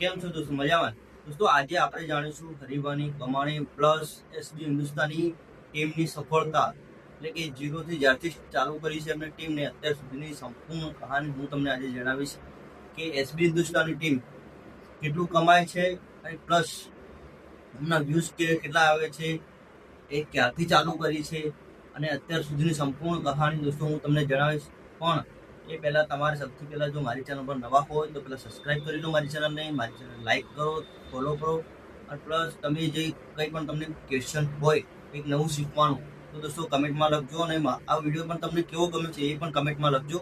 કેમ છો દોસ્તો? મજામાં? દોસ્તો, આજે આપણે જાણીશું હરીવાની કમાણી પ્લસ એસબી હિન્દુસ્તાની ટીમની સફળતા. એટલે કે જીરોથી જ્યારથી ચાલુ કરી છે એમની ટીમને, અત્યાર સુધીની સંપૂર્ણ કહાની હું તમને આજે જણાવીશ કે એસબી હિન્દુસ્તાની ટીમ કેટલું કમાય છે અને પ્લસ એમના વ્યૂઝ કે કેટલા આવે છે, એ ક્યારથી ચાલુ કરી છે અને અત્યાર સુધીની સંપૂર્ણ કહાની દોસ્તો હું તમને જણાવીશ. પણ એ પહેલાં તમારે સૌથી પહેલાં જો મારી ચેનલ પર નવા હોય તો પહેલાં સબસ્ક્રાઇબ કરી લો મારી ચેનલને મારી ચેનલ લાઈક કરો ફોલો કરો. અને પ્લસ તમે જે કંઈ પણ તમને ક્વેશ્ચન હોય, કંઈક નવું શીખવાનું, તો દોસ્તો કમેન્ટમાં લખજો અને આ વીડિયો પણ તમને કેવો ગમે છે એ પણ કમેન્ટમાં લખજો.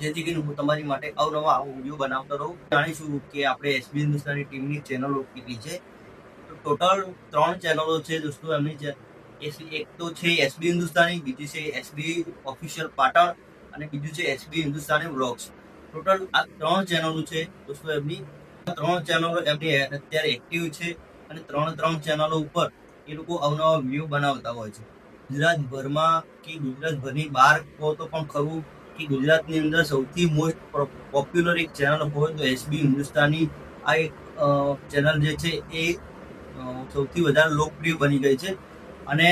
જેથી કરીને હું તમારી માટે અવનવા આવો વીડિયો બનાવતો રહું. જાણીશું કે આપણે એસબી હિન્દુસ્તાની ટીમની ચેનલો કેટલી છે. તો ટોટલ ત્રણ ચેનલો છે દોસ્તો એમની એક તો છે એસબી હિન્દુસ્તાની બીજી છે એસબી ઓફિશિયલ પાટણ અને બીજું છે એચબી હિન્દુસ્તાની વ્લોગ્સ. ટોટલ આ ત્રણ ચેનલો છે. દોસ્તો, એમની ત્રણ ચેનલો એમની અત્યારે એક્ટિવ છે અને ત્રણ ત્રણ ચેનલો ઉપર એ લોકો અવનવા વ્યૂ બનાવતા હોય છે. ગુજરાતભરમાં કે ગુજરાતભરની બહાર કહો તો પણ ખરું કે ગુજરાતની અંદર સૌથી મોસ્ટ પોપ્યુલર એક ચેનલ હોય તો એસબી હિન્દુસ્તાની આ એક ચેનલ જે છે એ સૌથી વધારે લોકપ્રિય બની ગઈ છે. અને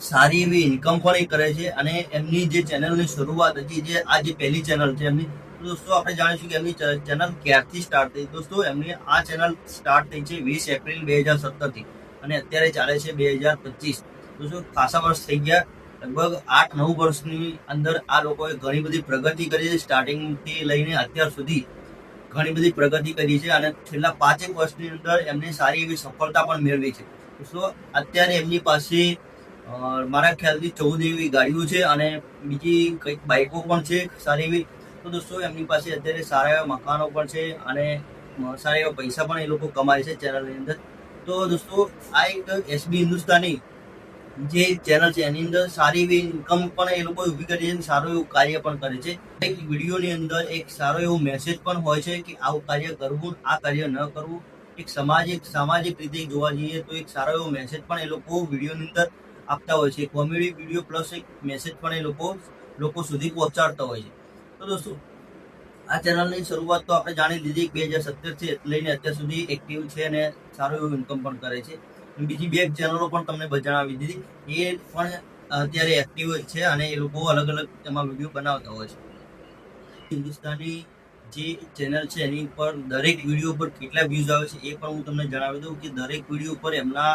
સારી એવી ઇન્કમ પણ એ કરે છે અને એમની જે ચેનલની શરૂઆત હતી, જે આ જે પહેલી ચેનલ છે એમની, દોસ્તો આપણે જાણીશું કે એમની ચેનલ ક્યારથી સ્ટાર્ટ થઈ? દોસ્તો, એમની આ ચેનલ સ્ટાર્ટ થઈ છે વીસ એપ્રિલ બે હજાર સત્તરથી અને અત્યારે ચાલે છે બે હજાર પચીસ. દોસ્તો, ખાસા વર્ષ થઈ ગયા. લગભગ આઠ નવ વર્ષની અંદર આ લોકોએ ઘણી બધી પ્રગતિ કરી છે સ્ટાર્ટિંગથી લઈને અત્યાર સુધી. ઘણી બધી પ્રગતિ કરી છે અને છેલ્લા પાંચેક વર્ષની અંદર એમને સારી એવી સફળતા પણ મેળવી છે. દોસ્તો, અત્યારે એમની પાસે મારા ખ્યાલથી ચૌદ એવી ગાડીઓ છે અને બીજી કંઈક બાઇકો પણ છે, સારી એવી. તો દોસ્તો, એમની પાસે અત્યારે સારા એવા મકાનો પણ છે અને સારા એવા પૈસા પણ એ લોકો કમાય છે ચેનલની અંદર. તો દોસ્તો, આ એક એસબી હિન્દુસ્તાની જે ચેનલ છે, એની અંદર સારી એવી ઇન્કમ પણ એ લોકો ઊભી કરી છે અને સારું એવું કાર્ય પણ કરે છે. એક વિડીયોની અંદર એક સારો એવો મેસેજ પણ હોય છે કે આવું કાર્ય કરવું, આ કાર્ય ન કરવું. એક સામાજિક સામાજિક રીતે જોવા જઈએ તો એક સારો એવો મેસેજ પણ એ લોકો વિડીયોની અંદર આપતા હોય છે. કોમેડી વીડિયો પ્લસ એક મેસેજ પણ એ લોકો લોકો સુધી પહોંચાડતા હોય છે. તો દોસ્તો, આ ચેનલની શરૂઆત તો આપણે જાણી લીધી બે હજાર સત્તરથી લઈને અત્યાર સુધી એક્ટિવ છે અને સારું એવું ઇન્કમ પણ કરે છે. બીજી બે ચેનલો પણ તમને જણાવી દીધી. એ પણ અત્યારે એક્ટિવ છે અને એ લોકો અલગ અલગ એમાં વીડિયો બનાવતા હોય છે. હિન્દુસ્તાની જે ચેનલ છે એની ઉપર દરેક વીડિયો ઉપર કેટલા વ્યૂઝ આવે છે એ પણ હું તમને જણાવી દઉં કે દરેક વીડિયો પર એમના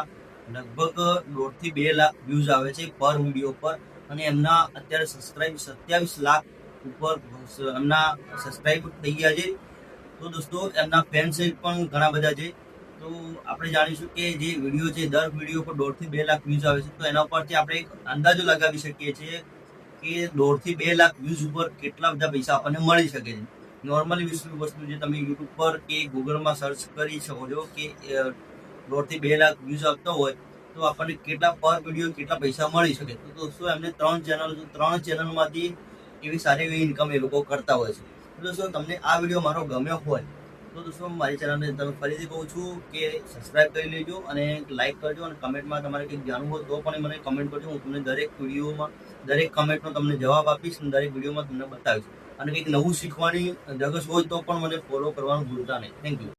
લગભગ દોઢથી બે લાખ વ્યૂઝ આવે છે પર વીડિયો પર. અને એમના અત્યારે સબસ્ક્રાઇબ સત્યાવીસ લાખ ઉપર એમના સબસ્ક્રાઇબ થઈ ગયા છે. તો દોસ્તો, એમના ફેન્સ પણ ઘણા બધા છે. તો આપણે જાણીશું કે જે વીડિયો છે, દર વીડિયો પર દોઢથી બે લાખ વ્યૂઝ આવે છે. તો એના પરથી આપણે એક અંદાજો લગાવી શકીએ છીએ કે દોઢથી બે લાખ વ્યૂઝ ઉપર કેટલા બધા પૈસા આપણને મળી શકે છે. નોર્મલી વસ્તુ જે તમે યુટ્યુબ પર કે ગૂગલમાં સર્ચ કરી શકો છો કે દોઢથી બે લાખ વ્યૂઝ આપતો હોય, તો આપણને કેટલા પર વીડિયો કેટલા પૈસા મળી શકે? તો દોસ્તો, એમને ત્રણ ચેનલ ત્રણ ચેનલમાંથી એવી સારી એવી ઇન્કમ એ લોકો કરતા હોય છે. તો દોસ્તો, તમને આ વીડિયો મારો ગમ્યો હોય, તો દોસ્તો મારી ચેનલને તમે ફરીથી કહું છું કે સબસ્ક્રાઇબ કરી લેજો અને લાઈક કરજો અને કમેન્ટમાં તમારે કંઈક જાણવું હોય તો પણ મને કમેન્ટ કરજો. હું તમને દરેક વિડીયોમાં દરેક કમેન્ટનો તમને જવાબ આપીશ અને દરેક વિડીયોમાં તમને બતાવીશ. અને કંઈક નવું શીખવાની જગસ હોય તો પણ મને ફોલો કરવાનું ભૂલતા નહીં. Thank you